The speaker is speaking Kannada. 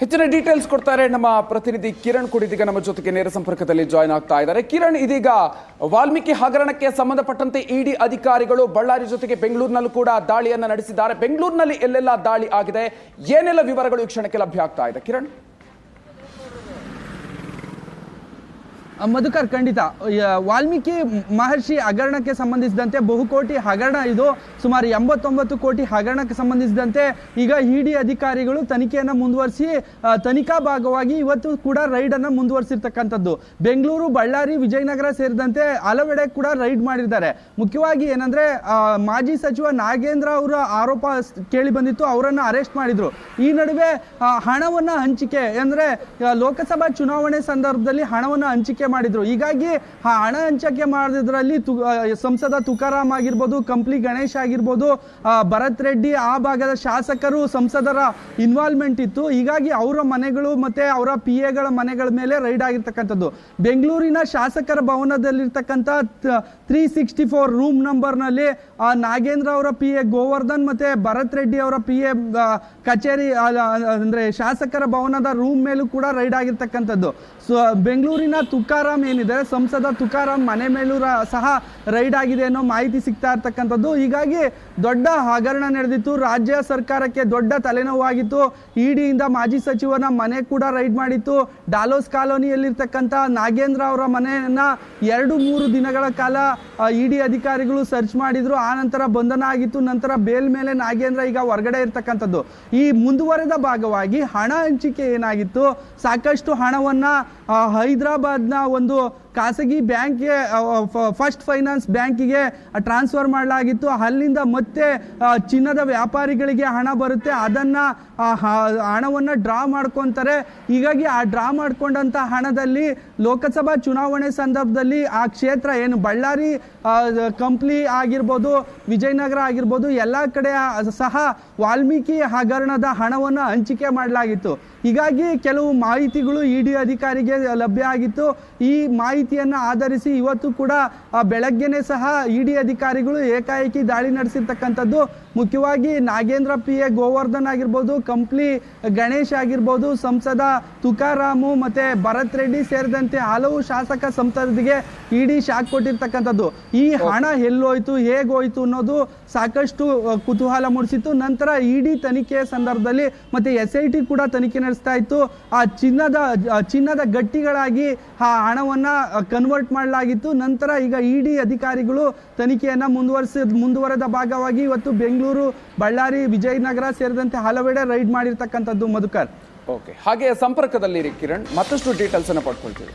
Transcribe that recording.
ಹೆಚ್ಚಿನ ಡೀಟೇಲ್ಸ್ ಕೊಡ್ತಾರೆ ನಮ್ಮ ಪ್ರತಿನಿಧಿ ಕಿರಣ್ ಕುಡಿದೀಗ ನಮ್ಮ ಜೊತೆಗೆ ನೇರ ಸಂಪರ್ಕದಲ್ಲಿ ಜಾಯ್ನ್ ಆಗ್ತಾ ಇದ್ದಾರೆ. ಕಿರಣ್, ಇದೀಗ ವಾಲ್ಮೀಕಿ ಹಗರಣಕ್ಕೆ ಸಂಬಂಧಪಟ್ಟಂತೆ ಇಡಿ ಅಧಿಕಾರಿಗಳು ಬಳ್ಳಾರಿ ಜೊತೆಗೆ ಬೆಂಗಳೂರಿನಲ್ಲೂ ಕೂಡ ದಾಳಿಯನ್ನು ನಡೆಸಿದ್ದಾರೆ. ಬೆಂಗಳೂರಿನಲ್ಲಿ ಎಲ್ಲೆಲ್ಲ ದಾಳಿ ಆಗಿದೆ? ಏನೆಲ್ಲ ವಿವರಗಳು ಈ ಕ್ಷಣಕ್ಕೆ ಲಭ್ಯ ಆಗ್ತಾ ಇದೆ? ಕಿರಣ್ ಆ, ಮಧುಕರ್ ಖಂಡಿತ ವಾಲ್ಮೀಕಿ ಮಹರ್ಷಿ ಹಗರಣಕ್ಕೆ ಸಂಬಂಧಿಸಿದಂತೆ ಬಹುಕೋಟಿ ಹಗರಣ ಇದು, ಸುಮಾರು ಎಂಬತ್ತೊಂಬತ್ತು ಕೋಟಿ ಹಗರಣಕ್ಕೆ ಸಂಬಂಧಿಸಿದಂತೆ ಈಗ ಇಡಿ ಅಧಿಕಾರಿಗಳು ತನಿಖೆಯನ್ನು ಮುಂದುವರಿಸಿ ತನಿಖಾ ಭಾಗವಾಗಿ ಇವತ್ತು ಕೂಡ ರೈಡನ್ನು ಮುಂದುವರಿಸಿರ್ತಕ್ಕಂಥದ್ದು. ಬೆಂಗಳೂರು, ಬಳ್ಳಾರಿ, ವಿಜಯನಗರ ಸೇರಿದಂತೆ ಹಲವೆಡೆ ಕೂಡ ರೈಡ್ ಮಾಡಿದ್ದಾರೆ ಮುಖ್ಯವಾಗಿ ಏನಂದ್ರೆ ಮಾಜಿ ಸಚಿವ ನಾಗೇಂದ್ರ ಅವರ ಆರೋಪ ಕೇಳಿ ಬಂದಿತ್ತು, ಅವರನ್ನು ಅರೆಸ್ಟ್ ಮಾಡಿದ್ರು. ಈ ನಡುವೆ ಹಣವನ್ನ ಹಂಚಿಕೆ, ಅಂದ್ರೆ ಲೋಕಸಭಾ ಚುನಾವಣೆ ಸಂದರ್ಭದಲ್ಲಿ ಹಣವನ್ನು ಹಂಚಿಕೆ ಮಾಡಿದ್ರು. ಹೀಗಾಗಿ ಆ ಹಣ ಹಂಚಿಕೆ ಮಾಡಿದ್ರಲ್ಲಿ ಸಂಸದ ತುಕಾರಾಮ್ ಆಗಿರ್ಬೋದು, ಕಂಪ್ಲಿ ಗಣೇಶ್ ಆಗಿರ್ಬೋದು ಭರತ್ ರೆಡ್ಡಿ, ಆ ಭಾಗದ ಶಾಸಕರು ಸಂಸದರ ಇನ್ವಾಲ್ವ್ಮೆಂಟ್ ಇತ್ತು. ಹೀಗಾಗಿ ಅವರ ಮನೆಗಳು ಮತ್ತೆ ಅವರ ಪಿ ಎಗಳ ಮನೆಗಳ ಮೇಲೆ ರೈಡ್ ಆಗಿರ್ತಕ್ಕಂಥದ್ದು. ಬೆಂಗಳೂರಿನ ಶಾಸಕರ ಭವನದಲ್ಲಿರ್ತಕ್ಕಂಥ ತ್ರೀ ಸಿಕ್ಸ್ಟಿ ಫೋರ್ ರೂಮ್ ನಂಬರ್ನಲ್ಲಿ ನಾಗೇಂದ್ರ ಅವರ ಪಿ ಎ ಗೋವರ್ಧನ್ ಮತ್ತೆ ಭರತ್ ರೆಡ್ಡಿ ಅವರ ಪಿ ಎ ಕಚೇರಿ ಅಂದ್ರೆ ಶಾಸಕರ ಭವನದ ರೂಮ್ ಮೇಲೂ ಕೂಡ ರೈಡ್ ಆಗಿರ್ತಕ್ಕಂಥದ್ದು. ಸೊ, ಬೆಂಗಳೂರಿನ ತುಕಾರಾಮ್ ಏನಿದೆ? ಸಂಸದ ತುಕಾರಾಮ್ ಮನೆ ಮೇಲೂ ಸಹ ರೈಡ್ ಆಗಿದೆ ಅನ್ನೋ ಮಾಹಿತಿ ಸಿಗ್ತಾ ಇರ್ತಕ್ಕಂಥದ್ದು. ಹೀಗಾಗಿ ದೊಡ್ಡ ಹಗರಣ ನಡೆದಿತ್ತು. ರಾಜ್ಯ ಸರ್ಕಾರಕ್ಕೆ ದೊಡ್ಡ ತಲೆನೋವಾಗಿತ್ತು. ಇಡಿಯಿಂದ ಮಾಜಿ ಸಚಿವನ ಮನೆ ಕೂಡ ರೈಡ್ ಮಾಡಿತ್ತು. ಡಾಲೋಸ್ ಕಾಲೋನಿಯಲ್ಲಿರ್ತಕ್ಕಂಥ ನಾಗೇಂದ್ರ ಅವರ ಮನೆಯನ್ನ ಎರಡು ಮೂರು ದಿನಗಳ ಕಾಲ ಇಡಿ ಅಧಿಕಾರಿಗಳು ಸರ್ಚ್ ಮಾಡಿದ್ರು. ಆ ನಂತರ ಬಂಧನ ಆಗಿತ್ತು. ನಂತರ ಬೇಲ್ ಮೇಲೆ ನಾಗೇಂದ್ರ ಈಗ ಹೊರಗಡೆ ಇರ್ತಕ್ಕಂಥದ್ದು. ಈ ಮುಂದುವರೆದ ಭಾಗವಾಗಿ ಹಣ ಹಂಚಿಕೆ ಏನಾಗಿತ್ತು? ಸಾಕಷ್ಟು ಹಣವನ್ನು ಹೈದರಾಬಾದ್ನ ಒಂದು ಖಾಸಗಿ ಬ್ಯಾಂಕ್ಗೆ ಫಸ್ಟ್ ಫೈನಾನ್ಸ್ ಬ್ಯಾಂಕಿಗೆ ಟ್ರಾನ್ಸ್ಫರ್ ಮಾಡಲಾಗಿತ್ತು. ಅಲ್ಲಿಂದ ಮತ್ತೆ ಚಿನ್ನದ ವ್ಯಾಪಾರಿಗಳಿಗೆ ಹಣ ಬರುತ್ತೆ. ಅದನ್ನು ಹಣವನ್ನು ಡ್ರಾ ಮಾಡ್ಕೊತಾರೆ. ಹೀಗಾಗಿ ಆ ಡ್ರಾ ಮಾಡ್ಕೊಂಡಂಥ ಹಣದಲ್ಲಿ ಲೋಕಸಭಾ ಚುನಾವಣೆ ಸಂದರ್ಭದಲ್ಲಿ ಆ ಕ್ಷೇತ್ರ ಏನು ಬಳ್ಳಾರಿ ಕಂಪ್ಲಿ ಆಗಿರ್ಬೋದು, ವಿಜಯನಗರ ಆಗಿರ್ಬೋದು, ಎಲ್ಲ ಕಡೆ ಸಹ ವಾಲ್ಮೀಕಿ ಹಗರಣದ ಹಣವನ್ನು ಹಂಚಿಕೆ ಮಾಡಲಾಗಿತ್ತು. ಹೀಗಾಗಿ ಕೆಲವು ಮಾಹಿತಿಗಳು ಇ ಡಿ ಅಧಿಕಾರಿಗೆ ಲಭ್ಯ ಆಗಿತ್ತು. ಈ ಮಾಹಿತಿಯನ್ನು ಆಧರಿಸಿ ಇವತ್ತು ಕೂಡ ಬೆಳಗ್ಗೆನೇ ಸಹ ಇ ಡಿ ಅಧಿಕಾರಿಗಳು ಏಕಾಏಕಿ ದಾಳಿ ನಡೆಸಿರ್ತಕ್ಕಂಥದ್ದು. ಮುಖ್ಯವಾಗಿ ನಾಗೇಂದ್ರ ಪಿ. ಎ. ಗೋವರ್ಧನ್ ಆಗಿರ್ಬೋದು ಕಂಪ್ಲಿ ಗಣೇಶ್ ಆಗಿರ್ಬೋದು ಸಂಸದ ತುಕಾರಾಮು ಮತ್ತು ಭರತ್ ರೆಡ್ಡಿ ಸೇರಿದಂತೆ ಹಲವು ಶಾಸಕ ಸಂಸದರಿಗೆ ಇಡಿ ಶಾಕ್ ಕೊಟ್ಟಿರ್ತಕ್ಕಂಥದ್ದು. ಈ ಹಣ ಎಲ್ಲೋಯ್ತು ಹೇಗೋಯ್ತು ಅನ್ನೋದು ಸಾಕಷ್ಟು ಕುತೂಹಲ ಮೂಡಿಸಿತ್ತು. ನಂತರ ಇಡಿ ತನಿಖೆಯ ಸಂದರ್ಭದಲ್ಲಿ ಮತ್ತೆ ಎಸ್ ಐ ಟಿ ಕೂಡ ತನಿಖೆ ನಡೆಸ್ತಾ ಇತ್ತು. ಆ ಚಿನ್ನದ ಚಿನ್ನದ ಗಟ್ಟಿಗಳಾಗಿ ಆ ಹಣವನ್ನು ಕನ್ವರ್ಟ್ ಮಾಡಲಾಗಿತ್ತು. ನಂತರ ಈಗ ಇಡಿ ಅಧಿಕಾರಿಗಳು ತನಿಖೆಯನ್ನು ಮುಂದುವರೆಸಿದ ಮುಂದುವರೆದ ಭಾಗವಾಗಿ ಇವತ್ತು ಬೆಂಗಳೂರು, ಬಳ್ಳಾರಿ, ವಿಜಯನಗರ ಸೇರಿದಂತೆ ಹಲವೆಡೆ ರೈಡ್ ಮಾಡಿರ್ತಕ್ಕಂಥದ್ದು ಮಧುಕರ್. ಓಕೆ. ಹಾಗೆ ಸಂಪರ್ಕದಲ್ಲಿ ಕಿರಣ್. ಮತ್ತಷ್ಟು ಡೀಟೇಲ್ಸನ್ನು ಪಡ್ಕೊಳ್ತೀವಿ.